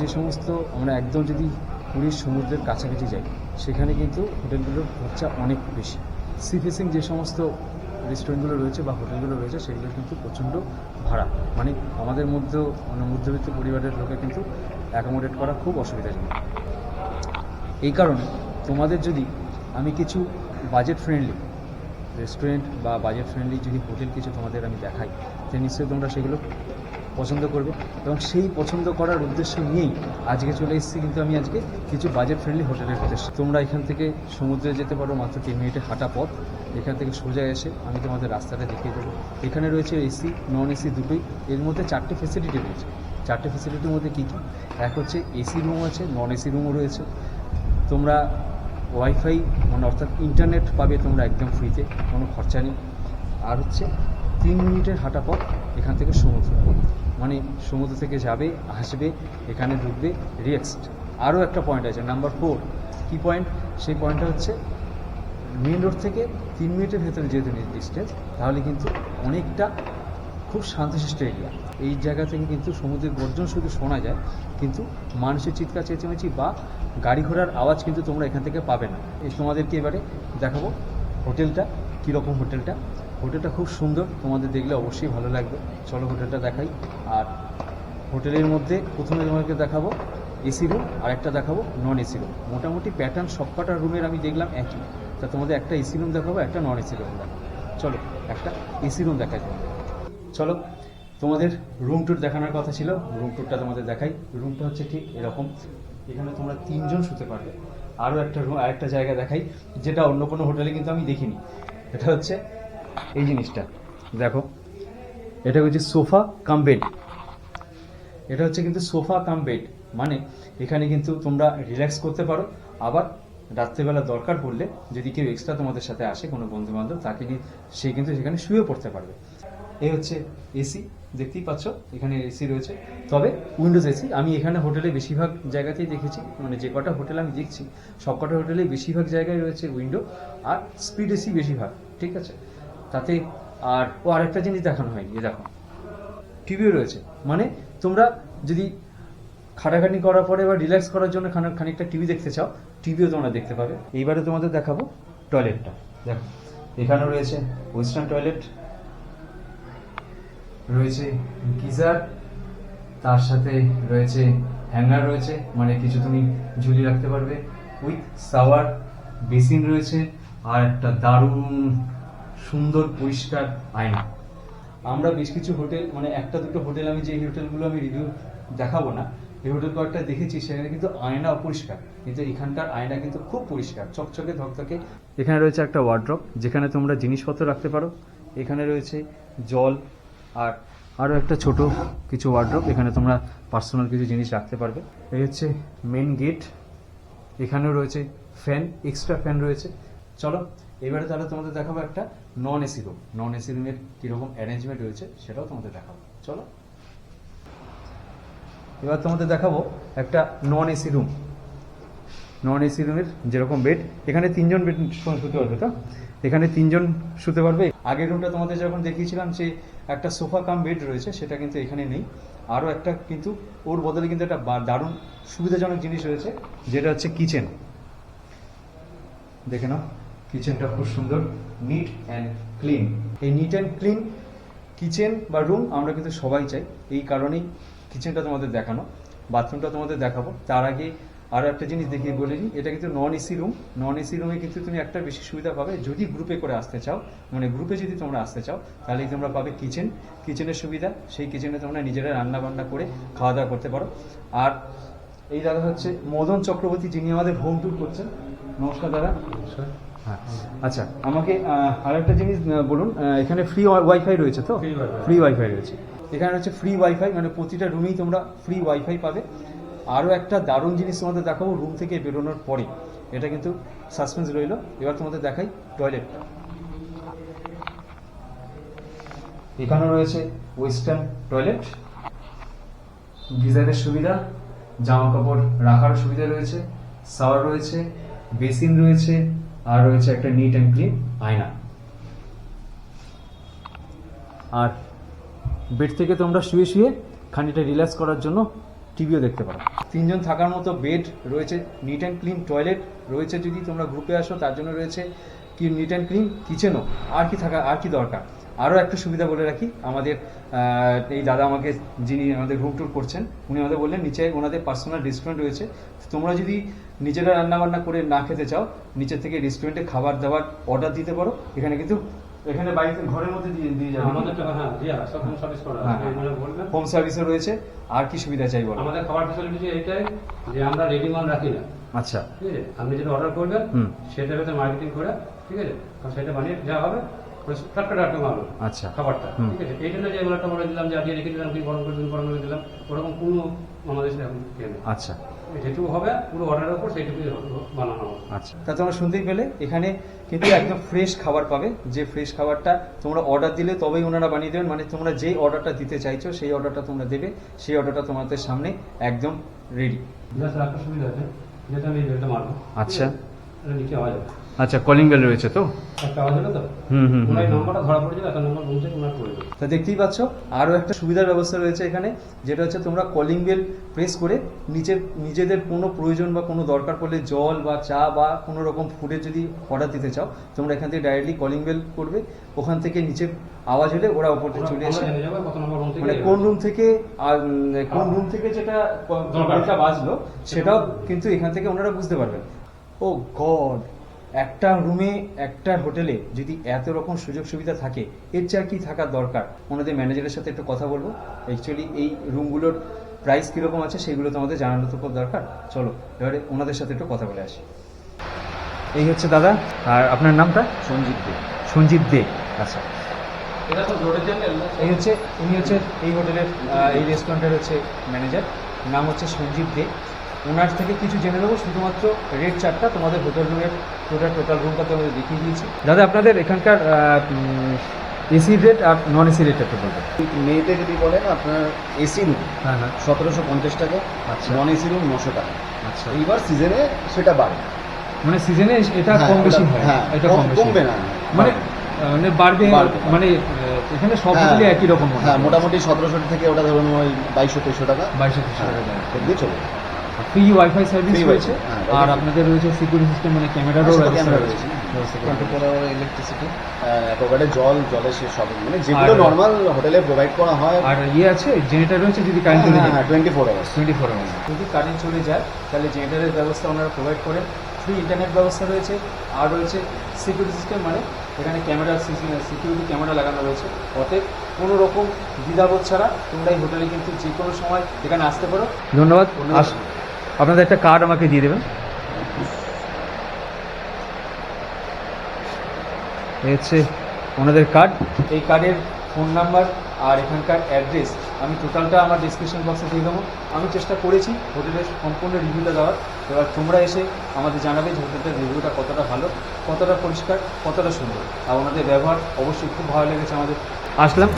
যে সমস্ত আমরা একদম যদি পুরীর সমুদ্রের কাছাকাছি যাই, সেখানে কিন্তু হোটেলগুলোর খরচা অনেক বেশি। সি ফেসিং যে সমস্ত রেস্টুরেন্টগুলো রয়েছে বা হোটেলগুলো রয়েছে, সেগুলো কিন্তু প্রচণ্ড ভাড়া। মানে আমাদের মধ্যেও মানে মধ্যবিত্ত পরিবারের লোকে কিন্তু অ্যাকোমোডেট করা খুব অসুবিধাজনক। এই কারণে তোমাদের যদি আমি কিছু বাজেট ফ্রেন্ডলি রেস্টুরেন্ট বা বাজেট ফ্রেন্ডলি যদি হোটেল কিছু তোমাদের আমি দেখাই তো নিশ্চয়ই তোমরা সেগুলো পছন্দ করবে এবং সেই পছন্দ করার উদ্দেশ্য নিয়েই আজকে চলে এসেছি, কিন্তু আমি আজকে কিছু বাজেট ফ্রেন্ডলি হোটেলের উদ্দেশ্যে। তোমরা এখান থেকে সমুদ্রে যেতে পারো মাত্র তিন মিনিটে হাঁটা পথ। এখান থেকে সোজা এসে আমি তোমাদের রাস্তাটা দেখিয়ে দেবো। এখানে রয়েছে এসি নন এসি দুটোই। এর মধ্যে চারটে ফেসিলিটি রয়েছে। চারটে ফেসিলিটির মধ্যে কী কী? এক হচ্ছে এসি রুম আছে নন এসি রুমও রয়েছে। তোমরা ওয়াইফাই মানে অর্থাৎ ইন্টারনেট পাবে তোমরা একদম ফ্রিতে কোনো খরচা নেই। আর হচ্ছে তিন মিনিটের হাঁটা পথ এখান থেকে সমুদ্র মানে সমুদ্র থেকে যাবে, আসবে, এখানে ঢুকবে রিয়েক্সড আরও একটা পয়েন্ট আছে নাম্বার ফোর কী পয়েন্ট সেই পয়েন্টটা হচ্ছে মেন রোড থেকে তিন মিনিটের ভেতরে যেহেতু ডিস্টেন্স তাহলে কিন্তু অনেকটা খুব শান্তশিষ্ট এরিয়া এই জায়গা থেকে কিন্তু সমুদ্রের গর্জন শুধু শোনা যায়, কিন্তু মানুষের চিৎকার, চেঁচামেচি বা গাড়ি ঘোড়ার আওয়াজ কিন্তু তোমরা এখান থেকে পাবে না। এই তোমাদেরকে এবারে দেখাবো হোটেলটা কীরকম হোটেলটা হোটেলটা খুব সুন্দর, তোমাদের দেখলে অবশ্যই ভালো লাগবে। চলো হোটেলটা দেখাই। আর হোটেলের মধ্যে প্রথমে তোমাদেরকে দেখাবো এসি রুম আর একটা দেখাবো নন এসি রুম মোটামুটি প্যাটার্ন সবকটা রুমের আমি দেখলাম একই। তা তোমাদের একটা এসি রুম দেখাবো, একটা নন এসি রুম দেখাবো। চলো, একটা এসি রুম দেখাই। চলো, তোমাদের রুম ট্যুর দেখানোর কথা ছিল রুম ট্যুরটা তোমাদের দেখাই। রুমটা হচ্ছে ঠিক এরকম। এখানে তোমরা তিনজন শুতে পারবে। আরও একটা রুম আরেকটা জায়গা দেখাই, যেটা অন্য কোনো হোটেলে কিন্তু আমি দেখিনি। এটা হচ্ছে এই জিনিসটা। দেখো, এটা হচ্ছে সোফা কাম বেড। এটা হচ্ছে কিন্তু সোফা কাম বেড। মানে এখানে কিন্তু তোমরা রিল্যাক্স করতে পারো। আবার রাত্রেবেলা দরকার পড়লে যদি কেউ এক্সট্রা তোমাদের সাথে আসে কোনো বন্ধু বান্ধব তাকে নিয়ে সে কিন্তু সেখানে শুয়ে পড়তে পারবে। এই হচ্ছে এসি, দেখতেই পাচ্ছ, এখানে এসি রয়েছে। তবে উইন্ডোজ এসি, আমি এখানে হোটেলে বেশিরভাগ জায়গাতেই দেখেছি মানে যে কটা হোটেল আমি দেখছি, সব কটা হোটেলেই বেশিরভাগ জায়গায় রয়েছে উইন্ডো, আর স্পিড এসি বেশিরভাগ, ঠিক আছে? তাতে আর ও আরেকটা জিনিস দেখানো হয়নি দেখো। টিভিও রয়েছে। মানে তোমরা যদি খাটাখাটি করার পরে বা রিল্যাক্স করার জন্য খানা- খানিকটা টিভি দেখতে চাও টিভিও তোমরা দেখতে পাবে। এইবারে তোমাদের দেখাবো টয়লেটটা দেখো, এখানেও রয়েছে ওয়েস্টার্ন টয়লেট রয়েছে গিজার, তার সাথে রয়েছে হ্যাঙ্গার রয়েছে মানে কিছু তুমি ঝুলিয়ে রাখতে পারবে। উইথ সাওয়ার বেসিন রয়েছে, আর একটা দারুণ সুন্দর, পরিষ্কার আয়না আমরা বেশ কিছু হোটেল মানে একটা দুটো হোটেল আমি যে হোটেলগুলো আমি রিভিউ দেখাবো না, এই হোটেল কয়েকটা দেখেছি, সেখানে কিন্তু আয়না অপরিষ্কার। কিন্তু এখানকার আয়না কিন্তু খুব পরিষ্কার, চকচকে ধকধকে এখানে রয়েছে একটা ওয়ার্ড্রপ যেখানে তোমরা জিনিসপত্র রাখতে পারো। এখানে রয়েছে জল আর আরও একটা ছোট কিছু ওয়ার্ড্রপ এখানে তোমরা পার্সোনাল কিছু জিনিস রাখতে পারবে। এই হচ্ছে মেন গেট এখানেও রয়েছে ফ্যান এক্সট্রা ফ্যান রয়েছে। চলো, এবারে তাহলে তোমাদের দেখাবো একটা non AC room non AC রুমের কীরকম অ্যারেঞ্জমেন্ট রয়েছে সেটাও তোমাদের দেখাবো। চলো। এবার তোমাদের দেখাবো একটা non AC room non AC রুমের যেরকম বেড এখানে তিনজন বেড শুতে পারবে তো? এখানে তিনজন শুতে পারবে। আগের রুমটা তোমাদের যখন দেখিয়েছিলাম যে একটা সোফা কাম বেড রয়েছে, সেটা কিন্তু এখানে নেই। আরও একটা কিন্তু, ওর বদলে কিন্তু একটা দারুণ সুবিধাজনক জিনিস রয়েছে, যেটা হচ্ছে কিচেন দেখে নাও কিচেনটা খুব সুন্দর। নিট অ্যান্ড ক্লিন এই নিট অ্যান্ড ক্লিন কিচেন বা রুম আমরা কিন্তু সবাই চাই। এই কারণেই কিচেনটা তোমাদের দেখানো বাথরুমটা তোমাদের দেখাবো। তার আগে আরও একটা জিনিস দেখিয়ে বলে নিই এটা কিন্তু non AC room non AC রুমে কিন্তু তুমি একটা বেশি সুবিধা পাবে যদি গ্রুপে করে আসতে চাও। মানে গ্রুপে যদি তোমরা আসতে চাও তাহলে তোমরা পাবে কিচেন কিচেনের সুবিধা, সেই কিচেনে তোমরা নিজেরা রান্না বান্না করে খাওয়া দাওয়া করতে পারো। আর এই দাদা হচ্ছে মদন চক্রবর্তী, যিনি আমাদের হোম ট্যুর করছেন। নমস্কার দাদা। হ্যাঁ আচ্ছা আমাকে আর একটা জিনিস বলুন এখানে ফ্রি ওয়াইফাই রয়েছে তো? ফ্রি ওয়াইফাই রয়েছে। এখানে হচ্ছে ফ্রি ওয়াইফাই মানে প্রতিটা রুমেই তোমরা ফ্রি ওয়াইফাই পাবে। আরও একটা দারুণ জিনিস তোমাদের দেখাবো রুম থেকে বেরোনোর পরে। এটা কিন্তু সাসপেন্স রইল। এবার তোমাদের দেখাই টয়লেটটা এখানেও রয়েছে ওয়েস্টার্ন টয়লেট গিজারের সুবিধা জামা কাপড় রাখার সুবিধা রয়েছে শাওয়ার রয়েছে বেসিন রয়েছে আর রয়েছে একটা নিট অ্যান্ড ক্লিন আয়না। আর বেড থেকে তোমরা শুয়ে শুয়ে খানিকটা রিল্যাক্স করার জন্য টিভিও দেখতে পারো। তিনজন থাকার মতো বেড রয়েছে নিট অ্যান্ড ক্লিন টয়লেট রয়েছে যদি তোমরা গ্রুপে আসো, তার জন্য রয়েছে কি নিট অ্যান্ড ক্লিন কিচেনও আর কি থাকা আর কি দরকার? আরও একটা সুবিধা বলে রাখি। আমাদের এই দাদা আমাকে যিনি আমাদের রুম ট্যুর করছেন উনি আমাদের বললেন নিচে ওনাদের পার্সোনাল রেস্টুরেন্ট রয়েছে। তোমরা যদি নিজেরা রান্না বান্না করে না খেতে চাও নিচে থেকে রেস্টুরেন্টে খাবার দাবার অর্ডার দিতে পারো। এখানে কিন্তু এখানে বাড়িতে ঘরের মধ্যে দিয়ে দিয়ে যাবে। আমাদের তো হ্যাঁ দিয়া সব হোম সার্ভিস করা। হ্যাঁ, হ্যাঁ। বলবেন? হোম সার্ভিসও রয়েছে। আর কি সুবিধা চাই বলো? আমাদের খাবার ফ্যাসিলিটি এইটাই যে আমরা রেডি মাল রাখি না। আচ্ছা। ঠিক আছে? আপনি যেটা অর্ডার করবেন। সেটার ভেতরে মার্কেটিং করে ঠিক আছে? সেটা বানিয়ে যা হবে টাটকা টাটকা মাল। আচ্ছা। খাবারটা ঠিক আছে? এই জন্য যে এগুলো একটা বলে দিলাম যে আজকে রেখে দিলাম কি গরম করে দিন গরম করে দিলাম ওরকম কোনো আমাদের সাথে এখন ইয়ে আচ্ছা। যেটুকু হবে পুরো অর্ডারের উপর সেইটুকুই বানানো হবে। আচ্ছা। তা তোমরা শুনতেই পেলে এখানে কিন্তু একদম ফ্রেশ খাবার পাবে। যে ফ্রেশ খাবারটা তোমরা অর্ডার দিলে তবেই ওনারা বানিয়ে দেবেন। মানে তোমরা যেই অর্ডারটা দিতে চাইছো সেই অর্ডারটা তোমরা দেবে। সেই অর্ডারটা তোমাদের সামনে একদম রেডি সুবিধা আছে যেটা আমি আচ্ছা। নিচে আওয়াজ আচ্ছা কলিং বেল রয়েছে তো? একটা আওয়াজ হলো তো? হুম হুম দেখতেই পাচ্ছ আরও একটা সুবিধার ব্যবস্থা রয়েছে এখানে যেটা হচ্ছে তোমরা কলিং বেল প্রেস করে নিজের নিজেদের কোনো প্রয়োজন বা কোনো দরকার পড়লে জল বা চা বা কোনো রকম ফুডের যদি অর্ডার দিতে চাও তোমরা এখান থেকে ডাইরেক্টলি কলিং বেল করবে। ওখান থেকে নিচে আওয়াজ হলে ওরা ওপরে আমরা- চলে এসে মানে কোন রুম থেকে কোন রুম থেকে যেটা। বাজলো সেটাও কিন্তু এখান থেকে ওনারা বুঝতে পারবেন। Oh God! একটা রুমে একটা হোটেলে যদি এত রকম সুযোগ সুবিধা থাকে এর চেয়ে কি থাকার দরকার? ওনাদের ম্যানেজারের সাথে একটু কথা বলব। অ্যাকচুয়ালি এই রুমগুলোর প্রাইস কীরকম আছে সেগুলো তো আমাদের জানানো তো খুব দরকার। চলো এবারে ওনাদের সাথে একটু কথা বলে আসি। এই হচ্ছে দাদা আর আপনার নামটা? সঞ্জিত দে। সঞ্জিত দে। আচ্ছা। এটা তো এই হচ্ছে উনি হচ্ছে এই হোটেলের এই রেস্টুরেন্টের হচ্ছে ম্যানেজার নাম হচ্ছে সঞ্জীব দে। ওনার থেকে কিছু জেনে নেব শুধুমাত্র রেট চারটা তোমাদের হোটেল রুমের টোটাল টোটাল রুমটা তোমাদের দেখিয়ে দিয়েছি। দাদা আপনাদের এখানকার এসি রেট আর নন এসি রেট একটু বলবেন। মেয়েতে যদি বলেন আপনার এসি রুম হ্যাঁ হ্যাঁ। সতেরোশো পঞ্চাশ টাকা আচ্ছা। নন এসি রুম নশো টাকা। আচ্ছা। এইবার সিজনে সেটা বাড়ে। মানে সিজনে এটা হ্যাঁ, কম বেশি হয়। হ্যাঁ, এটা কম- কম কমবে না। মানে মানে বাড়বে। মানে এখানে সব হ্যাঁ, একই রকম হ্যাঁ। মোটামুটি সতেরোশো থেকে ওটা ধরুন ওই বাইশশো তেইশশো টাকা। বাইশশো তিনশো টাকা হ্যাঁ, দিয়ে চলে ফ্রি ওয়াইফাই সার্ভিস রয়েছে। হ্যাঁ, আর আপনাদের রয়েছে সিকিউরিটি সিস্টেম মানে ক্যামেরারও হ্যাঁ, ব্যবস্থা রয়েছে। ইলেকট্রিসিটি জল জলের সে সব মানে যেগুলো নর্মাল হোটেলে প্রোভাইড করা হয়। আর ইয়ে আছে জেনারেটর রয়েছে যদি কারেন্ট চলে যায়। Twenty four hours twenty four hours যদি কারেন্ট চলে যায় তাহলে জেনারেটরের ব্যবস্থা ওনারা প্রোভাইড করেন ফ্রি ইন্টারনেট ব্যবস্থা রয়েছে। আর রয়েছে সিকিউরিটি সিস্টেম মানে এখানে ক্যামেরা সিকিউরিটি ক্যামেরা লাগানো রয়েছে। অতএব কোনো রকম দ্বিধাবোধ ছাড়া তোমরা এই হোটেলে কিন্তু যে কোনো সময় এখানে আসতে পারো। ধন্যবাদ। আপনাদের একটা কার্ড আমাকে দিয়ে দেবেন। হচ্ছে ওনাদের কার্ড এই কার্ডের ফোন নাম্বার আর এখানকার অ্যাড্রেস আমি টোটালটা আমার ডিসক্রিপশন বক্সে দিয়ে দেবো। আমি চেষ্টা করেছি হোটেলের সম্পূর্ণ রিভিউটা দেওয়ার। এবার তোমরা এসে আমাদের জানাবে যে হোটেলটার রিভিউটা কতটা ভালো, কতটা পরিষ্কার, কতটা সুন্দর। আর ওনাদের ব্যবহার অবশ্যই খুব ভালো লেগেছে আমাদের। আসলাম।